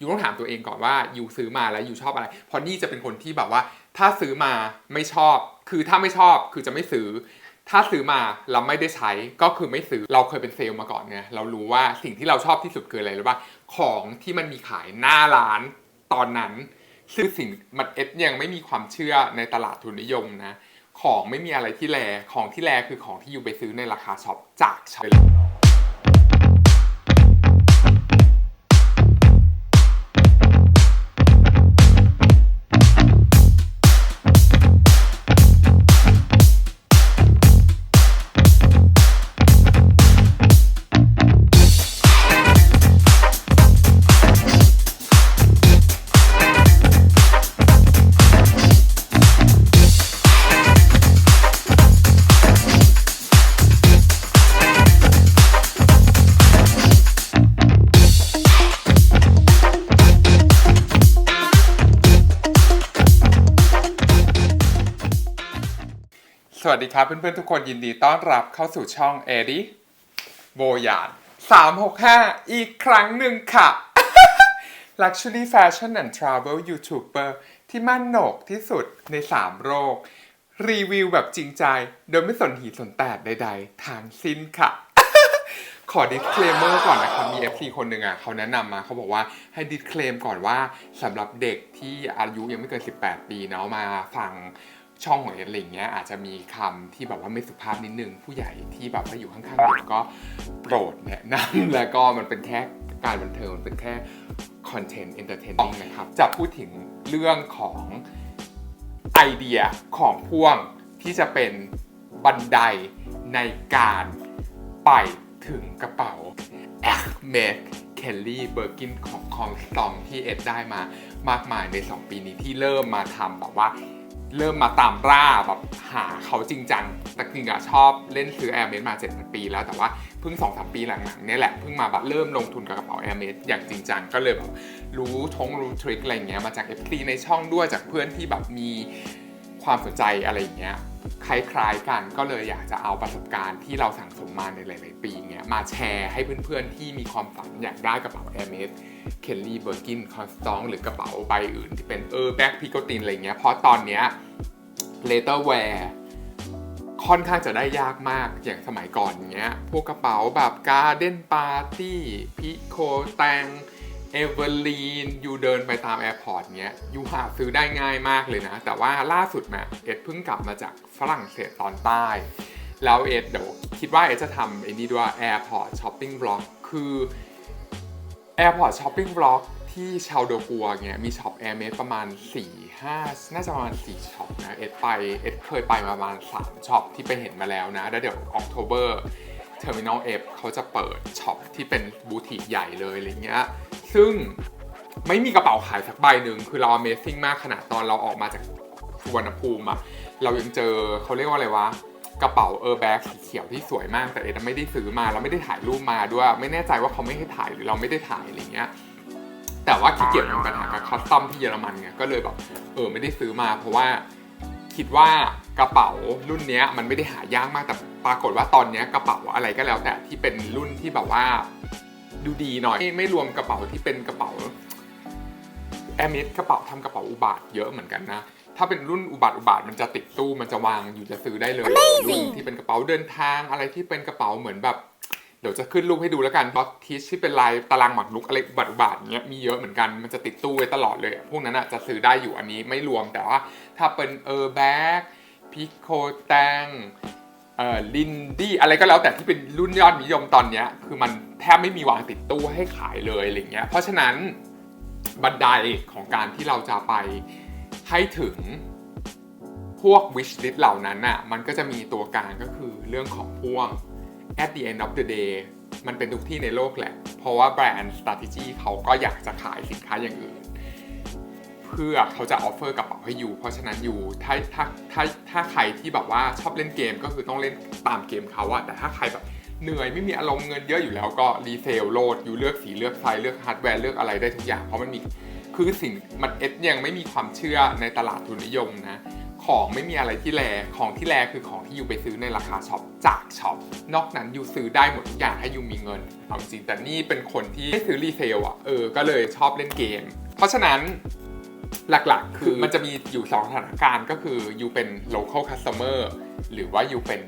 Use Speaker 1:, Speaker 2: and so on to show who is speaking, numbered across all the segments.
Speaker 1: ยูต้องถามตัวเองก่อนว่ายูซื้อมาแล้วยูชอบอะไร เพราะนี่จะเป็นคนที่แบบว่า ถ้าซื้อมาไม่ชอบ คือถ้าไม่ชอบคือจะไม่ซื้อ ถ้าซื้อมาเราไม่ได้ใช้ก็คือไม่ซื้อเราเคยเป็นเซลล์มาก่อนไงเรารู้ว่าสิ่งที่เราชอบที่สุดคืออะไรรู้ป่ะของที่มันมีขายหน้าร้านตอนนั้นซึ่งสิ่งมันเอสยังไม่มีความเชื่อในตลาดทุนนิยมนะ ของไม่มีอะไรที่แลของที่แลคือของที่อยู่ไปซื้อในราคาช็อปจากช็อป ครับ เพื่อนๆทุกคนยินดีต้อนรับเข้าสู่ช่องเอริโบยาด365 อีกครั้งหนึ่งค่ะ Luxury Fashion and Travel YouTuber ที่มั่นโหนกที่สุดใน 3 โลก รีวิวแบบจริงใจ โดยไม่สนหีสนแตกใดๆ ทางสิ้นค่ะ ขอ disclaimer ก่อนนะครับ มี FC คนหนึ่งอะเขาแนะนำมาเขาบอกว่าให้ disclaim ก่อนว่าสำหรับเด็กที่อายุยังไม่เกิน 18 ปีเนาะมาฟัง ช่องของเอ็นอะไรอย่างเงี้ยอาจจะมีคำที่แบบว่าไม่สุภาพนิดนึง ผู้ใหญ่ที่แบบว่าอยู่ข้างๆเด็กก็โปรดแนะนำแล้วก็มันเป็นแค่การบันเทิงมันเป็นแค่ content entertaining นะครับ จะพูดถึงเรื่องของไอเดียของพ่วงที่จะเป็นบันไดในการไปถึงกระเป๋า a c m e d Kelly Birkin ของคองสตองที่เอ็ดได้มามากมายใน 2 ปีนี้ที่เริ่มมาทำแบบว่า เริ่มมาตามร่าแบบหาเขาจริงจังแต่จริงอะชอบเล่นซื้อแอร์เมสมา 7 ปี แล้วแต่ว่าเพิ่ง 2-3 ปีหลังๆเนี่ยแหละเพิ่งมาแบบเริ่มลงทุนกับกระเป๋าแอร์เมสอย่างจริงจังก็เลยแบบรู้ทงรู้ทริคอะไรเงี้ยมาจาก FT ในช่องด้วยจากเพื่อนที่แบบมี ความสนใจอะไรอย่างเงี้ยคล้ายๆกันก็เลยอยากจะเอาประสบการณ์ที่เราสั่งสมมาในหลาย ๆ ปีเงี้ยมาแชร์ให้เพื่อน ๆ ที่มีความฝันอยากได้กระเป๋า Air m e d เคลลี่เบอร์กินคอนสตองหรือกระเป๋าใบอื่นที่เป็นเออแบ็คพิโกตินอะไรเงี้ยเพราะตอนเนี้ยเลเตอร์แวร์ค่อนข้างจะได้ยากมากอย่างสมัยก่อนเงี้ยพวกกระเป๋าแบบการ์เด้นปาร์ตี้พิโคแตง เอเวอร์ลีนยูเดินไปตามแอร์พอร์ตเงี้ยยูหาซื้อได้ง่ายมากเลยนะ แต่ว่าล่าสุดมาเอ็ดเพิ่งกลับมาจากฝรั่งเศสตอนใต้ แล้วเอ็ดเดี๋ยวคิดว่าเอ็ดจะทำไอ้นี่ด้วย Airport Shopping Vlog คือ Airport Shopping Vlog ที่ชาวโดกัวเนี่ยมีช็อปแอร์เมสประมาณ 4 5 น่าจะประมาณ 4 ช็อปนะ เอ็ดไป เอ็ดเคยไปมาประมาณ 3 ช็อปที่ไปเห็นมาแล้วนะ แล้วเดี๋ยวออกโทเบอร์เทอร์มินอลเอฟเขาจะเปิดช็อปที่เป็นบูติกใหญ่เลยอะไรเงี้ย ซึ่งไม่มีกระเป๋าขายสักใบหนึ่งคือเรา Amazing มากขนาดตอนเราออกมาจากสุวรรณภูมิอะเรายังเจอเขาเรียกว่าอะไรวะกระเป๋าเออร์แบ็กสีเขียวที่สวยมากแต่เอ็ดไม่ได้ซื้อมาเราไม่ได้ถ่ายรูปมาด้วย ไม่แน่ใจว่าเขาไม่ให้ถ่ายหรือเราไม่ได้ถ่ายอะไรเงี้ยแต่ว่าขี้เกียจมีปัญหากับคัสตอมที่เยอรมันไงก็เลยแบบเออไม่ได้ซื้อมา เพราะว่าคิดว่ากระเป๋ารุ่นเนี้ยมันไม่ได้หายากมากแต่ปรากฏว่าตอนเนี้ยกระเป๋าอะไรก็แล้วแต่ที่เป็นรุ่นที่แบบว่า ดูดีหน่อยไม่ไม่รวมกระเป๋าที่เป็นกระเป๋าแอมเมสกระเป๋าทำกระเป๋าอุบาทเยอะเหมือนกันนะถ้าเป็นรุ่นอุบาทอุบาทมันจะติดตู้มันจะวางอยู่จะซื้อได้เลยรุ่นที่เป็นกระเป๋าเดินทางอะไรที่เป็นกระเป๋าเหมือนแบบเดี๋ยวจะขึ้นรูปให้ดูแล้วกันบล็อกทิชที่เป็นลายตารางหมากรุกอะไรอุบัติอุบาทเนี้ยมีเยอะเหมือนกันมันจะติดตู้ไว้ตลอดเลย พวกนั้นอะจะซื้อได้อยู่อันนี้ไม่รวมแต่ว่าถ้าเป็นเออร์แบ็กพิโคแตง เอ่อลินดี้อะไรก็แล้วแต่ที่เป็นรุ่นยอดนิยมตอนเนี้ยคือมันแทบไม่มีวางติดตู้ให้ขายเลยอะไรเงี้ยเพราะฉะนั้นบันไดของการที่เราจะไปให้ถึงพวก wish list เหล่านั้นน่ะมันก็จะมีตัวกลางก็คือเรื่องของพ่วง at the end of the day มันเป็นทุกที่ในโลกแหละ เพราะว่าแบรนด์ strategy เขาก็อยากจะขายสินค้าอย่างอื่น เพื่อเขาจะออฟเฟอร์กระเป๋าให้ยูเพราะฉะนั้นยูถ้าถ้าถ้าถ้าใครที่แบบว่าชอบเล่นเกมก็คือต้องเล่นตามเกมเขาอะแต่ถ้าใครแบบเหนื่อยไม่มีอารมณ์เงินเยอะอยู่แล้วก็รีเซลโหลดยูเลือกสีเลือกไซส์เลือกฮาร์ดแวร์เลือกอะไรได้ทุกอย่างเพราะมันมีคือสิ่งมันเอสยังไม่มีความเชื่อในตลาดทุนนิยมนะของไม่มีอะไรที่แลของที่แลคือของที่ยูไปซื้อในราคาช็อปจากช็อปนอกนั้นยูซื้อได้หมดทุกอย่างถ้ายูมีเงินเอาจริงแต่นี่เป็นคนที่ไม่ซื้อรีเซลอะเออก็เลยชอบเล่นเกม เพราะฉะนั้น หลักๆ คือมันจะมีอยู่สองสถานการณ์ก็คือยูเป็น local customer หรือว่ายูเป็น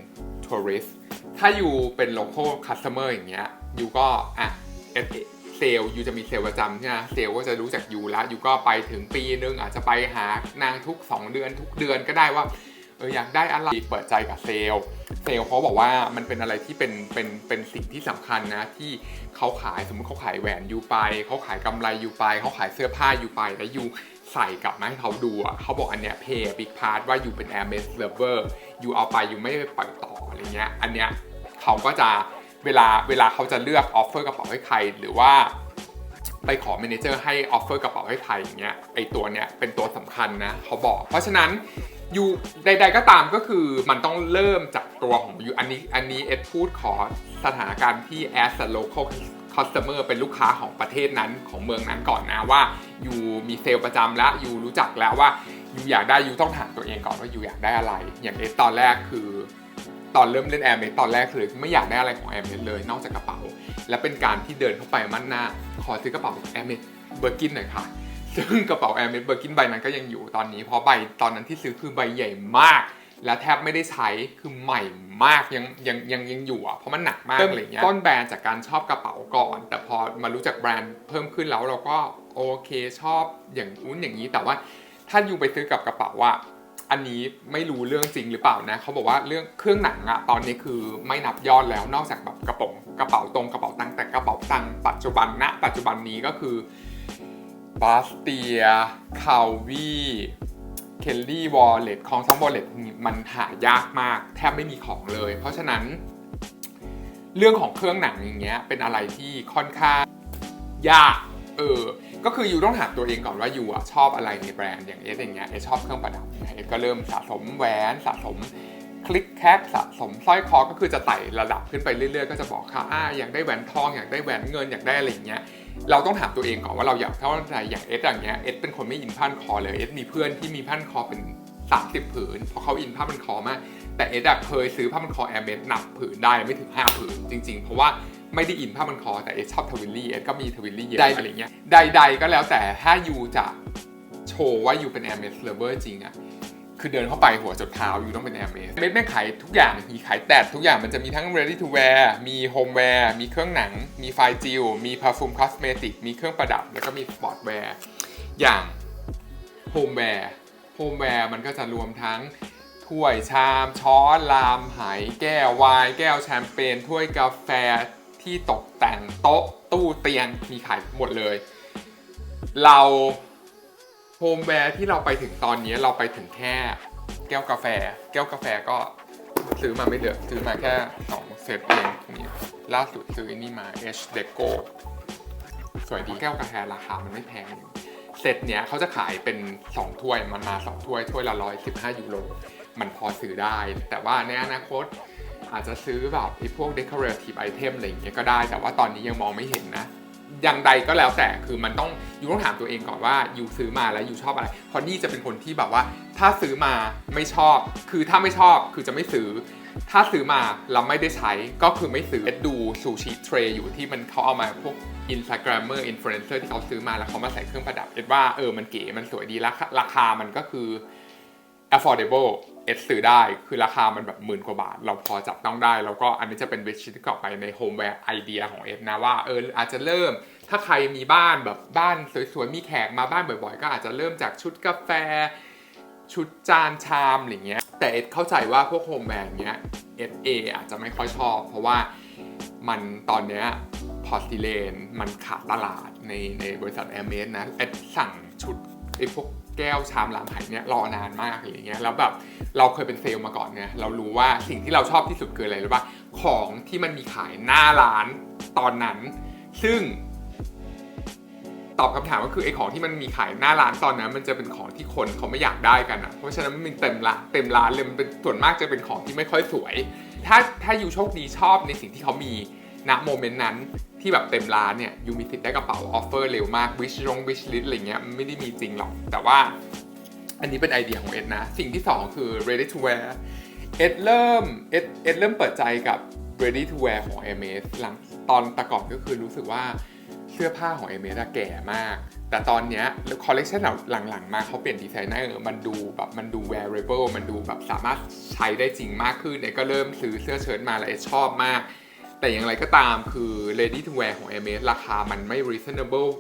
Speaker 1: tourist ถ้ายูเป็น local customer อย่างเงี้ยยูก็อะเซลล์ยูจะมีเซลล์ประจำใช่ไหมเซลล์ก็จะรู้จักยูแล้วยูก็ไปถึงปีนึงอาจจะไปหานางทุก 2 เดือนทุกเดือนก็ได้ว่าเอออยากได้อะไรเปิดใจกับเซลล์ เซลล์เขาบอกว่ามันเป็นอะไรที่เป็นเป็นเป็นสิ่งที่สำคัญนะที่เขาขายสมมติเขาขายแหวนยูไปเขาขายกำไรยูไปเขาขายเสื้อผ้ายูไปแล้วยู ใส่กลับมาให้เขาดูอะเขาบอกอันเนี้ยเพย์บิ๊กพาร์ทว่าอยู่เป็น Air m e s lover ยูเอาไปอยู่ไม่ไปปล่อยต่ออะไรเงี้ยอันเนี้ยเขาก็จะเวลาเวลาเขาจะเลือกออฟเฟอร์กระเป๋าให้ใครหรือว่าไปขอเมเนเจอร์ให้ออฟเฟอร์กระเป๋าให้ใครอย่างเงี้ยไอตัวเนี้ยเป็นตัวสำคัญนะเขาบอก เพราะฉะนั้นยูใด ๆก็ตามก็คือมันต้องเริ่มจากตัวของยูอันนี้อันนี้เอ็ดพูดขอสถานการณ์ที่ as a local customer เป็นลูกค้าของประเทศนั้นของเมืองนั้นก่อนนะว่าอยู่มีเซลล์ประจำแล้วอยู่รู้จักแล้วว่าอยู่อยากได้อยู่ต้องถามตัวเองก่อนว่าอยู่อยากได้อะไร อย่างเอสตอนแรกคือตอนเริ่มเล่นแอร์เมตอนแรกคือไม่อยากได้อะไรของแอร์เมเลยนอกจากกระเป๋า และเป็นการที่เดินเข้าไปมั่นหน้า ขอซื้อกระเป๋าแอร์เมเบอร์กินหน่อยค่ะซึ่งกระเป๋าแอร์เมเบอร์กินใบนั้นก็ยังอยู่ตอนนี้เพราะใบตอนนั้นที่ซื้อคือใบใหญ่มาก และแทบไม่ได้ใช้คือใหม่ มากยังยังยังยังอยู่อะเพราะมันหนักมากอะไรเงี้ยต้นแบรนด์จากการชอบกระเป๋าก่อน แต่พอมารู้จักแบรนด์เพิ่มขึ้นแล้วเราก็โอเคชอบอย่างอุ้นอย่างนี้แต่ว่าถ้าอยู่ไปซื้อกับกระเป๋าว่าอันนี้ไม่รู้เรื่องจริงหรือเปล่านะเขาบอกว่าเรื่องเครื่องหนังอะตอนนี้คือไม่นับยอดแล้วนอกจากแบบกระป๋องกระเป๋าตรงกระเป๋าตังค์แต่กระเป๋าตังค์ปัจจุบันณปัจจุบันนี้ก็คือบาสเตียคาวี เคลลี่วอลเล็ตของซังวอลเล็ตมันหายากมาก แทบไม่มีของเลย เพราะฉะนั้น เรื่องของเครื่องหนังอย่างเงี้ยเป็นอะไรที่ค่อนข้างยากเออก็คือยูต้องถามตัวเองก่อนว่ายูอะชอบอะไรในแบรนด์อย่างเอสอย่างเงี้ยเอชอบเครื่องประดับเอสก็เริ่มสะสมแหวนสะสมคลิกแคปสะสมสร้อยคอก็คือจะไต่ระดับขึ้นไปเรื่อยๆ ก็จะบอกค่ะอ่าอยากได้แหวนทองอยากได้แหวนเงินอยากได้อะไรอย่างเงี้ย เราต้องถามตัวเองก่อนว่าเราอยากเท่าไหร่อย่างเอสอย่างเงี้ยเอสเป็นคนไม่อินผ้านคอเลยเอสมีเพื่อนที่มีผ้านคอเป็น 30 ผืนเพราะเขาอินผ้าพันคอมาก แต่เอสอะเคยซื้อผ้าพันคอแอร์เมสหนักผืนได้ไม่ถึง 5 ผืนจริง ๆ เพราะว่าไม่ได้อินผ้าพันคอแต่เอสชอบทวิลลี่เอสก็มีทวิลลี่เยอะอะไรเงี้ยใด ๆ ก็แล้วแต่ถ้ายูจะโชว์ว่ายูเป็นแอร์เมสเลเวอร์จริงอะ คือเดินเข้าไปหัวจดเท้าอยู่ต้องเป็นแอร์เมสเมสแม่ขายทุกอย่างมีขายแต่ทุกอย่างมันจะมีทั้ง ready to wear มี home wear มีเครื่องหนัง มีไฟจิลมี perfume cosmetic มีเครื่องประดับ แล้วก็มี sport wear อย่าง home wear home wear มันก็จะรวมทั้งถ้วยชาม ช้อนลามไหแก้วไวน์แก้วแชมเปญถ้วยกาแฟที่ตกแต่งโต๊ะตู้เตียงมีขายหมดเลย เรา โฮมแวร์ที่เราไปถึงตอนนี้เราไปถึงแค่แก้วกาแฟ แก้วกาแฟก็ซื้อมาไม่เยอะซื้อมาแค่สองเซตเองนี่ล่าสุดซื้อนี่มา H Deco สวยดีแก้วกาแฟราคามันไม่แพงเซตเนี้ยเขาจะขายเป็น 2 ถ้วยมันมา2ถ้วยถ้วยละ115ยูโรมันพอซื้อได้ แต่ว่าในอนาคตอาจจะซื้อแบบไอ้พวก decorative item อะไรอย่างเงี้ยก็ได้ แต่ว่าตอนนี้ยังมองไม่เห็นนะ อย่างใดก็แล้วแต่คือมันต้องยูต้องถามตัวเองก่อนว่ายูซื้อมาแล้วยูชอบอะไรพราะนี่จะเป็นคนที่แบบว่า ถ้าซื้อมาไม่ชอบ คือถ้าไม่ชอบคือจะไม่ซื้อ ถ้าซื้อมาแล้วไม่ได้ใช้ก็คือไม่ซื้อเอ็ดดูซูชิเทรอยู่ที่มันเขาเอามาพวกอินสตาแกรมเมอร์อินฟลูเอนเซอร์ที่เขาซื้อมาแล้วเขามาใส่เครื่องประดับเอ็ดว่าเออมันเก๋มันสวยดีราคาราคามันก็คือ affordable เอสซื้อได้คือราคามันแบบหมื่นกว่าบาท เราพอจับต้องได้ แล้วก็อันนี้จะเป็นวิชิที่กลับไปในโฮมแวร์ไอเดียของเอฟนะว่าเอออาจจะเริ่ม ถ้าใครมีบ้านแบบบ้านสวยๆมีแขกมาบ้านบ่อยๆ ก็อาจจะเริ่มจากชุดกาแฟ ชุดจานชามอะไรเงี้ย แต่เอสเข้าใจว่าพวกโฮมแวร์เงี้ยเอสเออาจจะไม่ค่อยชอบ เพราะว่ามันตอนเนี้ยพอซิเลนมันขาดตลาดในในบริษัทแอร์เมสนะเอสสั่งชุดไอ้พวกแก้วชามลามไหเนี่ยรอนานมากอะไรเงี้ยแล้วแบบเราเคยเป็นเซลล์มาก่อนเนี่ยเรารู้ว่าสิ่งที่เราชอบที่สุดคืออะไรรู้ป่ะของที่มันมีขายหน้าร้านตอนนั้น ซึ่ง ตอบคำถามก็คือไอ้ของที่มันมีขายหน้าร้านตอนนั้น มันจะเป็นของที่คนเขาไม่อยากได้กันอะเพราะฉะนั้นมันเต็มร้านเต็มร้านเลยมันเป็นส่วนมากจะเป็นของที่ไม่ค่อยสวย ถ้าถ้ายูโชคดีชอบในสิ่งที่เขามีณโมเมนต์นั้นที่แบบเต็มร้านเนี่ยยูมีสิทธิ์ได้กระเป๋าออฟเฟอร์เร็วมากวิชลงวิชลิสอะไรเงี้ยไม่ได้มีจริงหรอก แต่ว่าอันนี้เป็นไอเดียของเอ็ดนะ สิ่งที่สองคือ ready to wear เอ็ดเริ่มเอ็ดเอ็ดเริ่มเปิดใจกับ ready to wear ของ m อ s หลังตอนตะก่อนก็คือรู้สึกว่า เสื้อผ้าของ m อ s อะแก่มาก แต่ตอนเนี้ยคอลเลคชันหลังๆ มาเขาเปลี่ยนดีไซเนอร์มันดูแบบมันดู wearable มันดูแบบสามารถใช้ได้จริงมากขึ้นเอก็เริ่มซื้อเสื้อเชิ้ตมาแล้วเอ็ดชอบมาก แต่อย่างไรก็ตามคือ ready to wear ของ m อ s ราคามันไม่ reasonable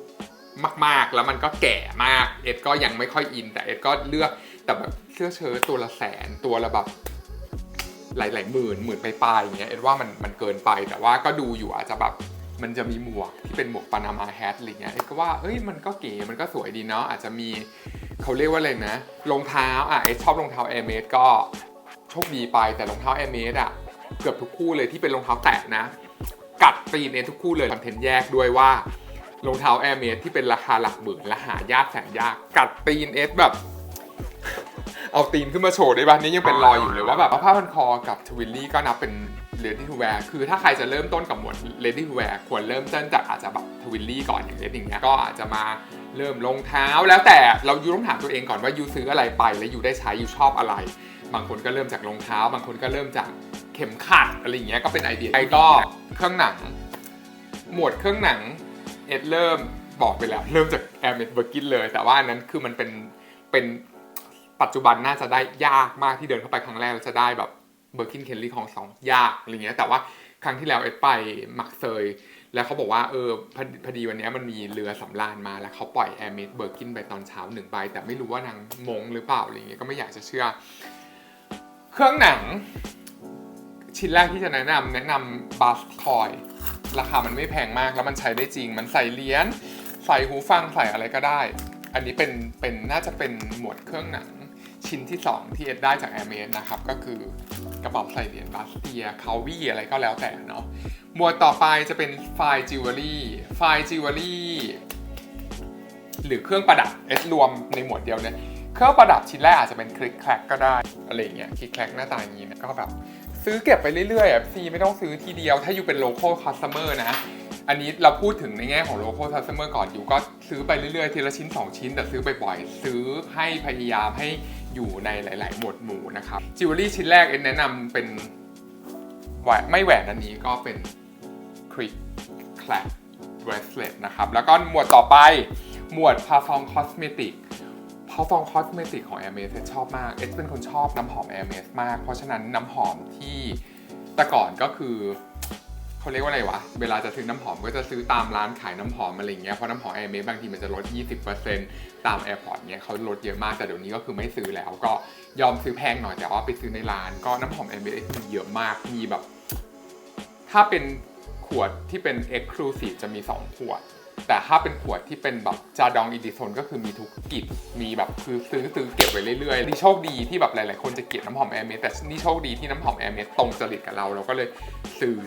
Speaker 1: มากๆ แล้วมันก็แก่มาก เอ็ดก็ยังไม่ค่อยอิน แต่เอ็ดก็เลือกแต่แบบเสื้อเชิ้ตตัวละแสนตัวละแบบหลายๆหมื่นหมื่นไปลายๆอย่างเงี้ยเอ็ดว่ามันมันเกินไปแต่ว่าก็ดูอยู่อาจจะแบบ มันจะมีหมวกที่เป็นหมวกปานามาแฮทอะไรเงี้ยเอ็ดก็ว่าเอ้ยมันก็เก๋มันก็สวยดีเนาะอาจจะมีเขาเรียกว่าอะไรนะรองเท้าอะเอ็ดชอบรองเท้าแอร์เมสก็โชคดีไปแต่รองเท้าแอร์เมสอะเกือบทุกคู่เลยที่เป็นรองเท้าแตะนะ กัดตีนเอ็ดทุกคู่เลยคอนเทนต์แยกด้วยว่ารองเท้าแอร์เมสที่เป็นราคาหลักหมื่นและหายากแสนยาก กัดตีนเอสแบบ เอาตีนขึ้นมาโชว์ได้บ้านนี้ยังเป็นรอยอยู่เลยว่าแบบผ้าพันคอกับทวิลลี่ก็นับเป็น ready to wear คือถ้าใครจะเริ่มต้นกับหมวด ready to wear ควรเริ่มต้นจากอาจจะแบบทวิลลี่ก่อนอย่างเอสอย่างเงี้ยก็อาจจะมาเริ่มรองเท้า แล้วแต่เรายูต้องถามตัวเองก่อนว่ายูซื้ออะไรไปแล้วยูได้ใช้ยูชอบอะไร บางคนก็เริ่มจากรองเท้า บางคนก็เริ่มจากเข็มขัดอะไรอย่างเงี้ยก็เป็นไอเดียไอ้ก็เครื่องหนัง หมวดเครื่องหนังเอ็ดเริ่มบอกไปแล้ว เริ่มจาก a i r m e d b i r k i n เลย แต่ว่านั้นคือมันเป็นเป็น ปัจจุบันน่าจะได้ยากมากที่เดินเข้าไปครั้งแรกแล้วจะได้แบบเบอร์กินเคลลี่ของสองยากอะไรเงี้ยแต่ว่าครั้งที่แล้วเอ็ดไปมักเซยแล้วเขาบอกว่าเออพอพอดีวันนี้มันมีเรือสำราญมาแล้วเขาปล่อย a i r m e d b i r k i n ไปตอนเช้าหนึ่งใบแต่ไม่รู้ว่านางมงหรือเปล่าอะไรเงี้ยก็ไม่อยากจะเชื่อ เครื่องหนัง ชิ้นแรกที่จะแนะนำแนะนำบัสคอยราคามันไม่แพงมากแล้วมันใช้ได้จริง มันใส่เหรียญใส่หูฟังใส่อะไรก็ได้ อันนี้เป็นเป็นน่าจะเป็นหมวดเครื่องหนัง ชิ้นที่ 2 ที่เอ็ดได้จาก a อ r m e s นะครับ ก็คือกระเป๋าใส่เหรียญบาสเตียคาวี่อะไรก็แล้วแต่เนาะหมวดต่อไปจะเป็นไฟจิวเวลรี่ไฟจิวเวลรี่หรือเครื่องประดับเอสรวมในหมวดเดียวเนี่ยเครื่องประดับชิ้นแรกอาจจะเป็นคลิกแคลกก็ได้อะไรเงี้ยคลิกแคลกหน้าตาอย่างนี้เนี่ยก็แบบซื้อเก็บไปเรื่อยๆอะซีไม่ต้องซื้อทีเดียว ถ้าอยู่เป็น local customer นะ อันนี้เราพูดถึงในแง่ของ local customer ก่อนอยู่ก็ซื้อไปเรื่อยๆ ทีละชิ้น 2 ชิ้นแต่ซื้อบ่อยๆซื้อให้พยายามให้ อยู่ในหลาย ๆ หมวดหมู่นะครับจิวเวลรี่ชิ้นแรกเอ็นแนะนำเป็นแหวนไม่แหวนอันนี้ก็เป็น Crick Clap Bracelet นะครับ แล้วก็หมวดต่อไปหมวด Parfum Cosmetic พอฟองคอสเมติกของ a i r m e s ชอบมาก เอสเป็นคนชอบน้ำหอม a i r m e s มาก เพราะฉะนั้นน้ำหอมที่แต่ก่อนก็คือ เขาเรียกว่าอะไรวะ เวลาจะซื้อน้ำหอมก็จะซื้อตามร้านขายน้ำหอมอะไรเงี้ย เพราะน้ำหอม a i r m e s บางทีมันจะลด 20%ตามแอร์พอร์ตเงี้ยเขาลดเยอะมาก แต่เดี๋ยวนี้ก็คือไม่ซื้อแล้ว ก็ยอมซื้อแพงหน่อยแต่ว่าไปซื้อในร้าน ก็น้ำหอม a i r m e s มีเยอะมาก มีแบบ ถ้าเป็นขวดที่เป็น Exclusive จะมี 2 ขวด แต่ถ้าเป็นขวดที่เป็นแบบจาดองอีดิซนก็คือมีทุกกลิ่นมีแบบคือซื้อซื้อเก็บไว้เรื่อยๆนี่โชคดีที่แบบหลายๆคนจะเกลียดน้ำหอมแอร์เมสแต่นี่โชคดีที่น้ำหอมแอร์เมสตรงจริตกับเรา เราก็เลยซื้อ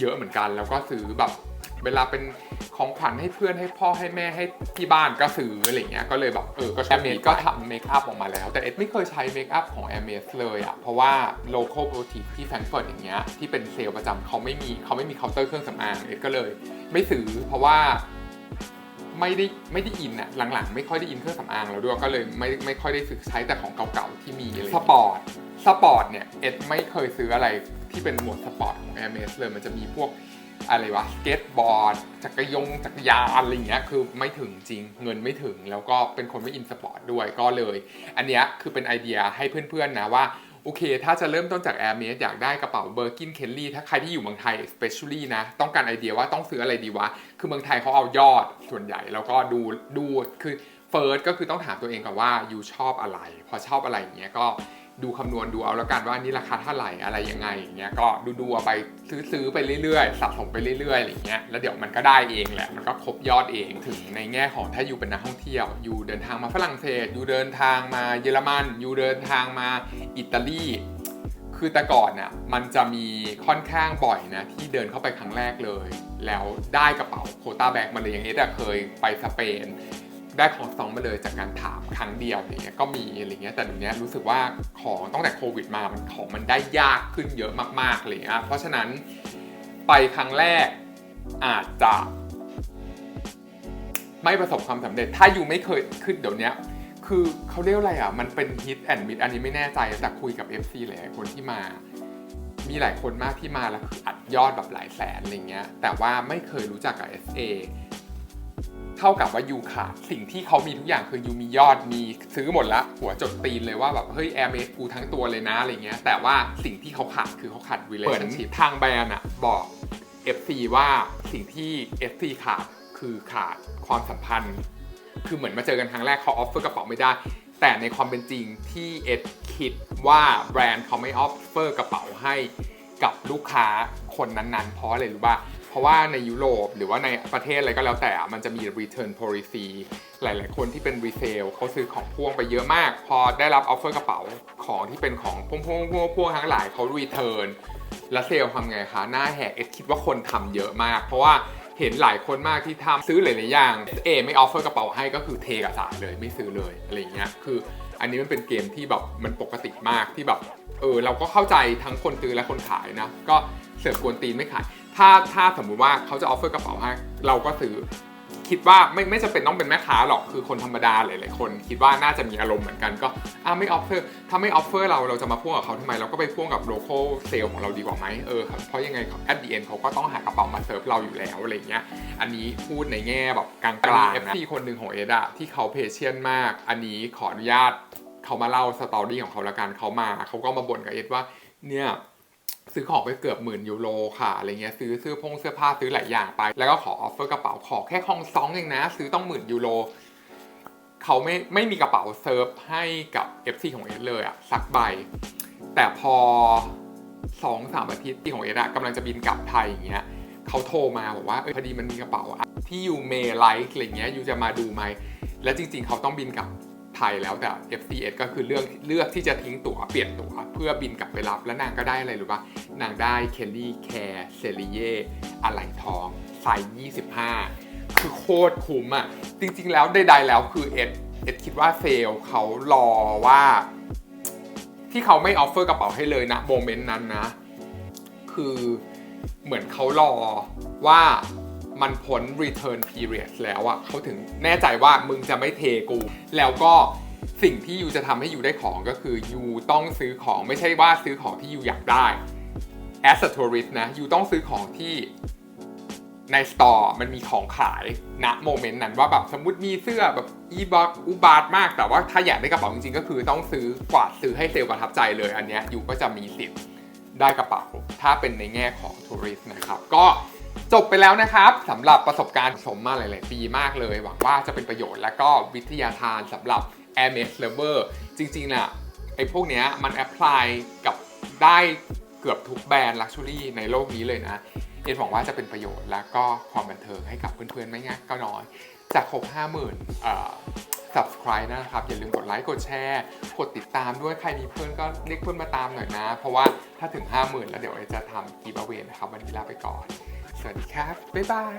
Speaker 1: เยอะเหมือนกัน แล้วก็ซื้อแบบเวลาเป็นของขวัญให้เพื่อนให้พ่อให้แม่ให้ที่บ้านก็ซื้ออะไรเงี้ยก็เลยแบบเออก็แอร์เมสก็ทำเมคอัพออกมาแล้ว แต่เอ็ดไม่เคยใช้เมคอัพของแอร์เมสเลยอะเพราะว่า local boutique ที่แฟรงก์เฟิร์ตอย่างเงี้ยที่เป็นเซลล์ประจำเขาไม่มีเขาไม่มีเคาน์เตอร์เครื่องสำอางเอ็ดก็เลย ไม่ซื้อเพราะว่าไม่ได้ไม่ได้อินอะหลังๆ ไม่ค่อยได้อินเครื่องสำอางแล้วด้วยก็เลยไม่ไม่ค่อยได้ซื้อใช้แต่ของเก่าๆที่มีอะไรสปอร์ตสปอร์ตเนี่ยเอ็ดไม่เคยซื้ออะไร ที่เป็นหมวดสปอร์ตของ Air m e s เลยมันจะมีพวกอะไรวะสเก็ตบอร์ดจักรยงจักรยานอะไรเงี้ยคือไม่ถึงจริงเงินไม่ถึงแล้วก็เป็นคนไม่อินสปอร์ตด้วยก็เลย อันเนี้ยคือเป็นไอเดียให้เพื่อนๆนะว่าโอเค ถ้าจะเริ่มต้นจาก Air m e s อยากได้กระเป๋า Birkin Kelly ถ้าใครที่อยู่เมืองไทย especially นะ ต้องการไอเดียว่าต้องซื้ออะไรดีวะ คือเมืองไทยเขาเอายอดส่วนใหญ่ แล้วก็ดูดูคือ first ก็คือต้องถามตัวเองก่อนว่าอยู่ชอบอะไร พอชอบอะไรอย่างเงี้ยก็ ดูคำนวณดูเอาแล้วกันว่านี่ราคาเท่าไหร่อะไรยังไงอย่างเงี้ยก็ดูดูไปซื้อซื้อไปเรื่อยๆสะสมไปเรื่อยๆอะไรเงี้ยแล้วเดี๋ยวมันก็ได้เองแหละมันก็ครบยอดเองถึงในแง่ของถ้าอยู่เป็นนักท่องเที่ยว อยู่เดินทางมาฝรั่งเศส อยู่เดินทางมาเยอรมัน อยู่เดินทางมาอิตาลีคือแต่ก่อนน่ะมันจะมีค่อนข้างบ่อยนะที่เดินเข้าไปครั้งแรกเลย แล้วได้กระเป๋าโคต้าแบ็กมาเลยอย่างเอสอะเคยไปสเปน ได้ของซองมาเลยจากการถามครั้งเดียวอย่างเงี้ยก็มีอะไรเงี้ยแต่เดี๋ยวนี้รู้สึกว่าของตั้งแต่โควิดมามันของมันได้ยากขึ้นเยอะมากๆเลยอะเพราะฉะนั้นไปครั้งแรกอาจจะไม่ประสบความสำเร็จ ถ้าอยู่ไม่เคยขึ้นเดี๋ยวนี้คือเขาเรียกอะไรอะ มันเป็นฮิตแอนด์มิดอันนี้ไม่แน่ใจแต่คุยกับ FC หลายคนที่มา มีหลายคนมากที่มาแล้วออัดยอดแบบหลายแสนอะไรเงี้ย แต่ว่าไม่เคยรู้จักกับ SA เท่ากับว่ายูขาดสิ่งที่เขามีทุกอย่างคือยูมียอดมีซื้อหมดละ หัวจดตีนเลยว่าแบบเฮ้ยแอร์เมสกูทั้งตัวเลยนะอะไรเงี้ยแต่ว่าสิ่งที่เขาขาดคือเขาขาด relationship ทางแบรนด์อะบอก FC ว่าสิ่งที่ FC ขาดคือขาดความสัมพันธ์ คือเหมือนมาเจอกันครั้งแรกเขาออฟเฟอร์กระเป๋าไม่ได้ แต่ในความเป็นจริงที่เอ็ดคิดว่าแบรนด์เขาไม่ออฟเฟอร์กระเป๋าให้กับลูกค้าคนนั้นๆ เพราะอะไรรู้ป่ะ เพราะว่าในยุโรปหรือว่าในประเทศอะไรก็แล้วแต่มันจะมี return policy หลาย ๆ คนที่เป็น resale เขาซื้อของพ่วงไปเยอะมาก พอได้รับออฟเฟอร์กระเป๋าของที่เป็นของพ่วงพ่วงพ่วงพ่วงทั้งหลายเขา return แล้วเซลล์ทำไงคะ หน้าแหกเอ็ดคิดว่าคนทำเยอะมาก เพราะว่าเห็นหลายคนมากที่ทำซื้อหลายๆอย่างเอไม่ออฟเฟอร์กระเป๋าให้ก็คือเทกับสาเลยไม่ซื้อเลยอะไรเงี้ยคืออันนี้มันเป็นเกมที่แบบมันปกติมากที่แบบเออเราก็เข้าใจทั้งคนซื้อและคนขายนะ ก็เสือกกวนตีนไม่ขาย ถ้าถ้าสมมุติว่าเขาจะออฟเฟอร์กระเป๋าให้เราก็ซื้อคิดว่าไม่ไม่จำเป็นต้องเป็นแม่ค้าหรอกคือคนธรรมดาหลายๆคน คิดว่าน่าจะมีอารมณ์เหมือนกันก็อ่าไม่ออฟเฟอร์ถ้าไม่ออฟเฟอร์เราเราจะมาพ่วงกับเขาทำไมเราก็ไปพ่วงกับโลโก้เซลของเราดีกว่าไหมเออครับเพราะยังไงแอดดีเอ็นเขาก็ต้องหากระเป๋ามาเซิร์ฟเราอยู่แล้วอะไรเงี้ยอันนี้พูดในแง่แบบกลางๆนะ FC คนหนึ่งของเอดอะที่เขาเพเชียนมาก อันนี้ขออนุญาตเขามาเล่าสตอรี่ของเขาละกันเขามาเขาก็มาบ่นกับเอดว่าเนี่ย ซื้อของไปเกือบหมื่นยูโรค่ะอะไรเงี้ยซื้อเสื้อพงเสื้อผ้าซื้อหลายอย่างไป แล้วก็ขอออฟเฟอร์กระเป๋าขอแค่คองซองเองนะ ซื้อต้องหมื่นยูโรเขาไม่ไม่มีกระเป๋าเซิร์ฟให้กับ FC ของเอสเลยอะสักใบ แต่พอสองสามอาทิตย์ที่ของเอสอะกำลังจะบินกลับไทยอย่างเงี้ยเขาโทรมาบอกว่าเออพอดีมันมีกระเป๋าที่ยูเมไลท์อะไรเงี้ยยูจะมาดูไหมและจริง ๆ เขาต้องบินกลับ ไทยแล้วแต่ FCS ก็คือเลือกเลือกที่จะทิ้งตั๋วเปลี่ยนตั๋วเพื่อบินกลับไปรับแล้วนางก็ได้อะไรรู้ปะนางได้เคลลี่แคร์เซรีเย่อะไหล่ทองไซส์25 คือโคตรคุ้มอะ จริงๆแล้วใดๆแล้วคือเอ็ดเอ็ดคิดว่าเซลเขารอว่า ที่เขาไม่ออฟเฟอร์กระเป๋าให้เลยนะโมเมนต์นั้นนะ คือเหมือนเขารอว่า มันพ้น return period แล้วอะเขาถึงแน่ใจว่ามึงจะไม่เทกู แล้วก็สิ่งที่ยูจะทำให้ยูได้ของก็คือยูต้องซื้อของไม่ใช่ว่าซื้อของที่ยูอยากได้ as a tourist นะยูต้องซื้อของที่ในสตอร์มันมีของขายณโมเมนต์นั้นว่าแบบสมมติมีเสื้อแบบอีบักอุบาทมาก แต่ว่าถ้าอยากได้กระเป๋าจริงๆ ก็คือต้องซื้อกว่าดซื้อให้เซลล์ประทับใจเลยอันเนี้ยยูก็จะมีสิทธิ์ได้กระเป๋า ถ้าเป็นในแง่ของทัวริสนะครับ ก็ จบไปแล้วนะครับสำหรับประสบการณ์ชมมาหลาย ๆ ปีมากเลย หวังว่าจะเป็นประโยชน์และก็วิทยาทานสำหรับ Air m a x Lover จริง ๆ น่ะไอ้พวกเนี้ยมันแอพพลายกับได้เกือบทุกแบรนด์ลักชัวรี่ในโลกนี้เลยนะ เอ็นหวังว่าจะเป็นประโยชน์และก็ความบันเทิงให้กับเพื่อน ๆ ไม่ง่ายก็น้อย จากครบ50,000เอ่อ subscribe นะครับ อย่าลืมกดไลค์กดแชร์ กดติดตามด้วยใครมีเพื่อนก็เรียกเพื่อนมาตามหน่อยนะ เพราะว่าถ้าถึง 50,000 แล้วเดี๋ยวจะทำกีบเวนะครับ วันนี้ลาไปก่อน สวัสดีครับ บ๊ายบาย